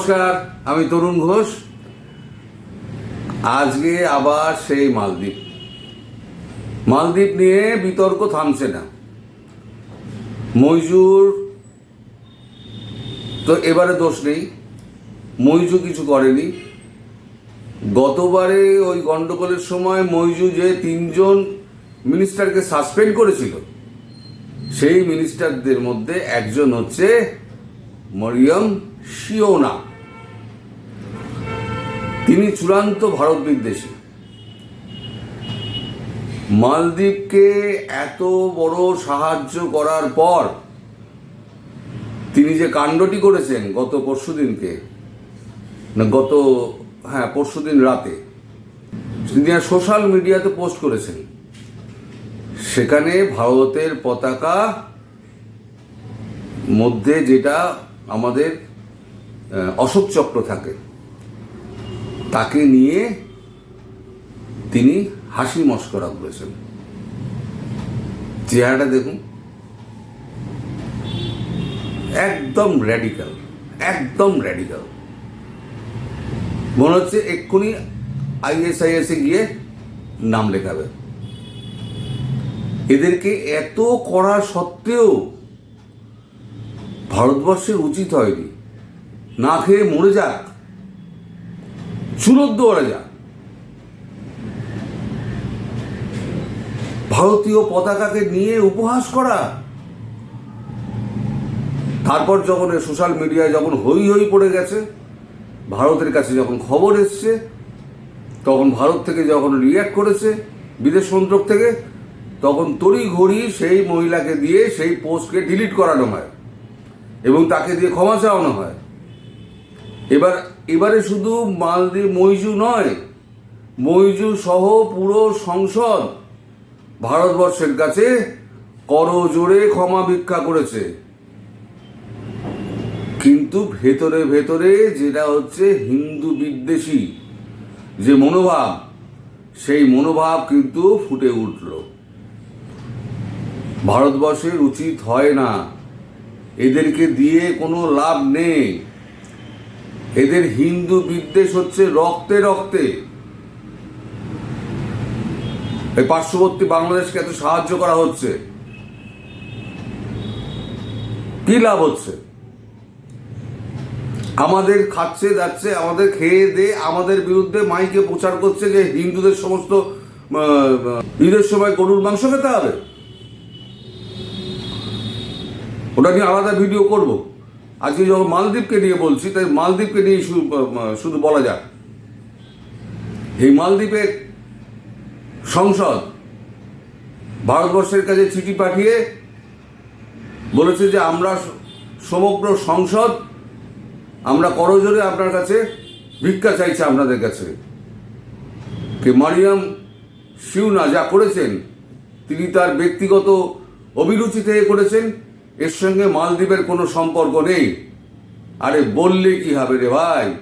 নমস্কার, আমি তরুণ ঘোষ। আজকে আবার সেই মালদ্বীপ। মালদ্বীপ নিয়ে বিতর্ক থামছে না। মইজুর তো এবারে দোষ নেই। মইজু কিছু করেনি। গতবারে ওই গন্ডগোলের সময় মইজু যে তিনজন মিনিস্টারকে সাসপেন্ড করেছিল, সেই মিনিস্টারদের মধ্যে একজন হচ্ছে মরিয়ম শিওনা। তিনি চূড়ান্ত ভারত বিদ্বেষী মালদ্বীপকে এত বড় সাহায্য করার পর তিনি যে কাণ্ডটি করেছেন গত পরশুদিনকে না গত হ্যাঁ পরশুদিন রাতে, তিনি সোশ্যাল মিডিয়াতে পোস্ট করেছেন। সেখানে ভারতের পতাকা মধ্যে যেটা আমাদের অশোক চক্র থাকে। তাকে নিয়ে তিনি হাসি মস্করা করেছেন। চেহারাটা দেখুন। একদম র্যাডিক্যাল একদম র্যাডিক্যাল মনে হচ্ছে এক্ষুনি আইএসআইএসে গিয়ে নাম লেখাবে। এদেরকে এত করা সত্ত্বেও ভারতবর্ষের উচিত হয়নি। না খেয়ে মরে যাক। চুরোদ্দ ওরা যাক ভারতীয় পতাকাকে নিয়ে উপহাস করা। তারপর যখন সোশ্যাল মিডিয়ায় যখন হই হই পড়ে গেছে, ভারতের কাছে যখন খবর এসছে, তখন ভারত থেকে যখন রিয়াক্ট করেছে, বিদেশ মন্ত্রক থেকে, তখন তড়ি ঘড়ি সেই মহিলাকে দিয়ে সেই পোস্টকে ডিলিট করানো হয় এবং তাকে দিয়ে ক্ষমা চাওয়ানো হয়। এবার, এবারে শুধু মালদ্বীপ মইজু নয় মইজু সহ পুরো সংসদ ভারতবর্ষের কাছে করজোড়ে ক্ষমা ভিক্ষা করেছে। কিন্তু ভেতরে ভেতরে যেটা হচ্ছে হিন্দু বিদ্বেষী, যে মনোভাব, সেই মনোভাব কিন্তু ফুটে উঠল। ভারতবর্ষের উচিত হয় না। এদেরকে দিয়ে কোনো লাভ নেই। এদের হিন্দু বিদ্বেষ হচ্ছে রক্তে রক্তে। এই পার্শ্ববর্তী বাংলাদেশকে এত সাহায্য করা হচ্ছে। কি লাভ হচ্ছে? আমাদের খাচ্ছে, যাচ্ছে, আমাদের খেয়ে দে, আমাদের বিরুদ্ধে মাইকে প্রচার করছে যে হিন্দুদের সমস্ত ঈদের সময় গরুর মাংস খেতে হবে। ওটা নিয়ে আলাদা ভিডিও করব। আজকে যখন মালদ্বীপকে নিয়ে বলছি, তাই মালদ্বীপকে নিয়ে শুধু শুধু বলা যাক। এই মালদ্বীপের সংসদ ভারতবর্ষের কাছে চিঠি পাঠিয়ে বলেছে যে আমরা সমগ্র সংসদ, আমরা করজোরে আপনার কাছে ভিক্ষা চাইছে আপনাদের কাছে। কে মারিয়াম শিউনা যা করেছেন, তিনি তার ব্যক্তিগত অভিরুচি থেকে করেছেন এর সঙ্গে মালদ্বীপের কোনো সম্পর্ক নেই। আরে বললে কি হবে রে ভাই?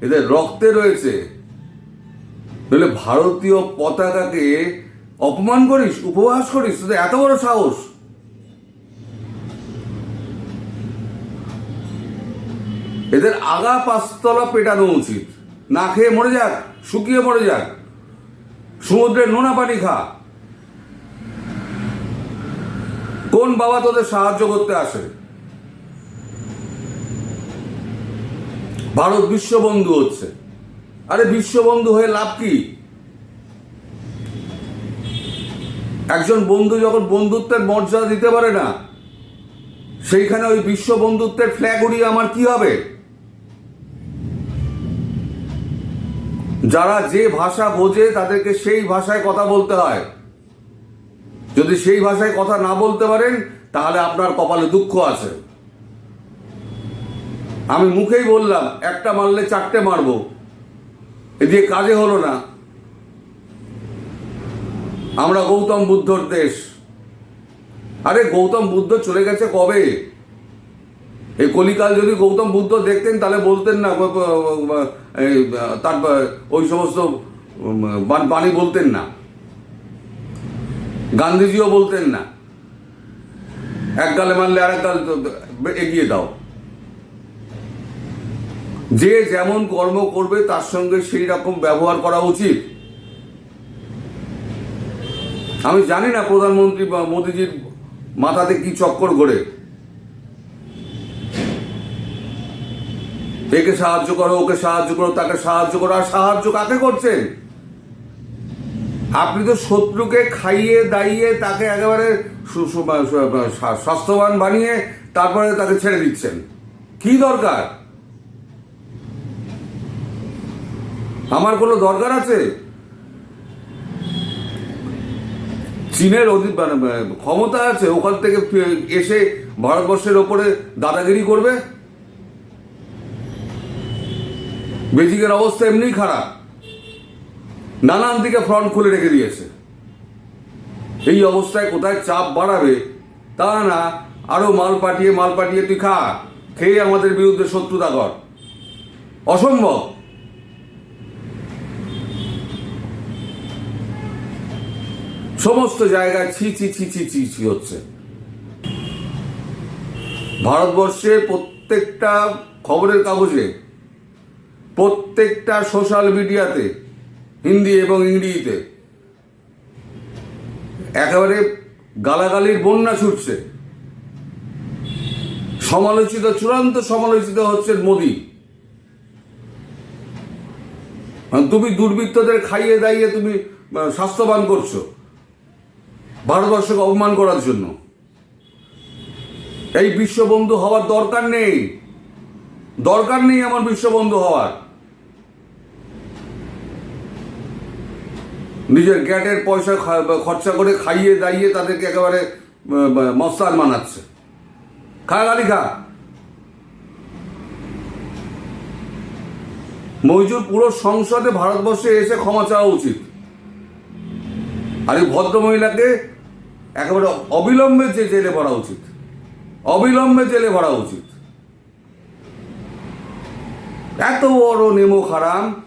এদের রক্তে রয়েছে। বলে ভারতীয় পতাকাকে অপমান করিস, উপহাস করিস? তোদের এত বড় সাহস। এদের আগা পাঁচতলা পেটানো উচিত। না খেয়ে মরে যাক, শুকিয়ে মরে যাক। সমুদ্রের নোনা পানি খা। কোন বাবা তোদের সাহায্য করতে আসে। ভারত বিশ্ববন্ধু হচ্ছে। আরে বিশ্ববন্ধু হয়ে লাভ কি? একজন বন্ধু যখন বন্ধুত্বের মর্যাদা দিতে পারে না, সেইখানে ওই বিশ্ব বন্ধুত্বের ফ্ল্যাগ উড়িয়ে আমার কি হবে? যারা যে ভাষা বোঝে তাদেরকে সেই ভাষায় কথা বলতে হয়। যদি সেই ভাষায় কথা না বলতে পারেন, তাহলে আপনার কপালে দুঃখ আছে। আমি মুখেই বললাম, একটা মারলে চারটে মারবো। এ দিয়ে কাজে হলো না। আমরা গৌতম বুদ্ধর দেশ। আরে, গৌতম বুদ্ধ চলে গেছে কবে? এই কলিকাল যদি গৌতম বুদ্ধ দেখতেন, তাহলে বলতেন না তার, ওই সমস্ত বাণী বলতেন না। গান্ধীজিও বলতেন না। এক গালে মারলে আর এক গাল এগিয়ে দাও। যে যেমন কর্ম করবে, তার সঙ্গে সেই রকম ব্যবহার করা উচিত। আমি জানি না প্রধানমন্ত্রী মোদিজির মাথাতে কি চক্কর ঘোরে। একে সাহায্য করো, ওকে সাহায্য করো, তাকে সাহায্য করো, আর সাহায্য কাকে করছেন? আপনি তো শত্রুকে খাইয়ে দাইয়ে তাকে একেবারে স্বাস্থ্যবান বানিয়ে তারপরে তাকে ছেড়ে দিচ্ছেন। কি দরকার? আমার কোনো দরকার আছে? চীনের অধি- মানে, মানে, ক্ষমতা আছে ওখান থেকে এসে ভারতবর্ষের ওপরে দাদাগিরি করবে? বেজিকের অবস্থা এমনিই খারাপ। নানান দিকে ফ্রন্ট খুলে রেখে দিয়েছে। এই অবস্থায় কোথায় চাপ বাড়াবে, তা না, আরও মাল পাঠিয়ে মাল পাঠিয়ে তুই খা, খেয়ে আমাদের বিরুদ্ধে শত্রুতা কর। অসম্ভব। সমস্ত জায়গায় ছি ছি ছি ছি ছি ছি হচ্ছে। ভারতবর্ষের প্রত্যেকটা খবরের কাগজে, প্রত্যেকটা সোশ্যাল মিডিয়াতে হিন্দি এবং ইংরেজিতে। একেবারে গালাগালির বন্যা ছুটছে। সমালোচিত, চূড়ান্ত সমালোচিত হচ্ছে মোদী। মানে তুমি দুর্বৃত্তদের খাইয়ে দাইয়ে তুমি স্বাস্থ্যবান করছ। ভারতবর্ষকে অপমান করার জন্য। এই বিশ্ববন্ধু হওয়ার দরকার নেই। দরকার নেই আমার বিশ্ববন্ধু হওয়ার। নিজের গ্যাটের পয়সা খরচা করে খাইয়ে দাইয়ে তাদেরকে একেবারে আহ, মস্তান মানাচ্ছে খা গালি খা। মইজুর পুরো সংসদে ভারতবর্ষে এসে ক্ষমা চাওয়া উচিত। আর এই ভদ্র মহিলাকে একেবারে অবিলম্বে যে জেলে ভরা উচিত। অবিলম্বে জেলে ভরা উচিত। এত বড় নেমো খারাম।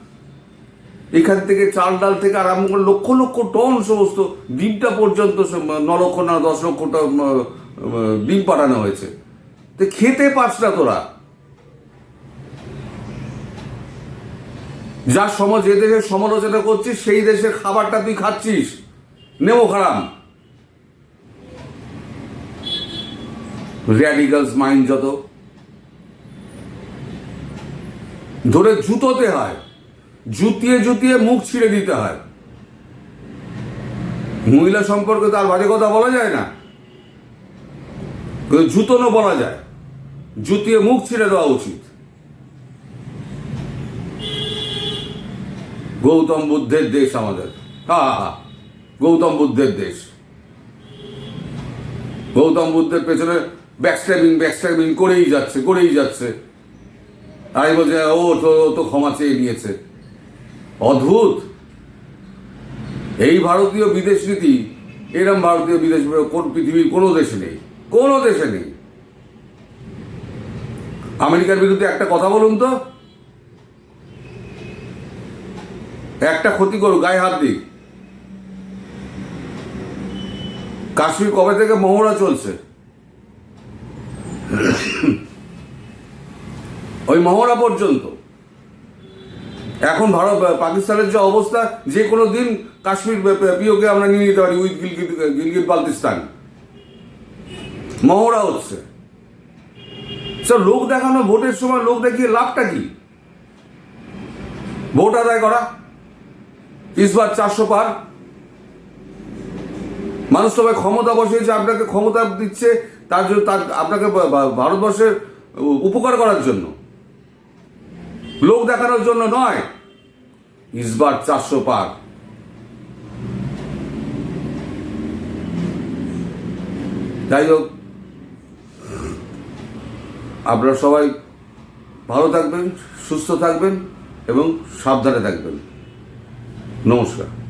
এখান থেকে চাল ডাল থেকে আরম্ভ করে লক্ষ লক্ষ টন সমস্ত ডিমটা পর্যন্ত ন লক্ষ না দশ লক্ষ টন আহ, আহ, ডিম পাঠানো হয়েছে। তো খেতে পারছ না তোরা। যার সমাজ যে দেশের সমালোচনা করছিস সেই দেশের খাবারটা তুই খাচ্ছিস। নেমো খারাম। র্যাডিক্যালস মাইন্ড যত। ধরে জুতোতে হয়। জুতিয়ে জুতিয়ে মুখ ছিঁড়ে দিতে হয়। মহিলা সম্পর্কে তার বাজে কথা বলা যায় না। কিন্তু জুতোনো বলা যায়। জুতিয়ে মুখ ছিঁড়ে দেওয়া উচিত। গৌতম বুদ্ধের দেশ আমাদের। হা হা, গৌতম বুদ্ধের দেশ। গৌতম বুদ্ধের পেছনে ব্যাকস্ট্যাবিং ব্যাকস্ট্যাবিং করেই যাচ্ছে করেই যাচ্ছে। তাই বলছে ও তো ও তো ক্ষমা চেয়ে নিয়েছে। অদ্ভুত। এই ভারতীয় বিদেশ নীতি, এরম ভারতীয় বিদেশ কোন পৃথিবীর কোনো দেশে নেই, কোনো দেশে নেই। আমেরিকার বিরুদ্ধে একটা কথা বলুন তো। একটা ক্ষতি করুক গায়ে হাত দিক কাশ্মীর কবে থেকে মহড়া চলছে? ওই মহড়া পর্যন্ত। এখন ভারত পাকিস্তানের যে অবস্থা, যে কোনো দিন কাশ্মীর পিওকে আমরা নিয়ে নিতে পারি উইথ গিলগিট গিলগিট বালতিস্তান। মহড়া হচ্ছে। স্যার, লোক দেখানো, ভোটের সময় লোক দেখিয়ে লাভটা কি? ভোট আদায় করা ইসবার চারশো পার। মানুষ সবাই ক্ষমতা বসিয়েছে, আপনাকে ক্ষমতা দিচ্ছে, তার জন্য, তার, আপনাকে ভারতবর্ষের উপকার করার জন্য। লোক দেখানোর জন্য নয়। ইসবার চারশো পার যাই হোক, আপনারা সবাই ভালো থাকবেন, সুস্থ থাকবেন এবং সাবধানে থাকবেন। নমস্কার।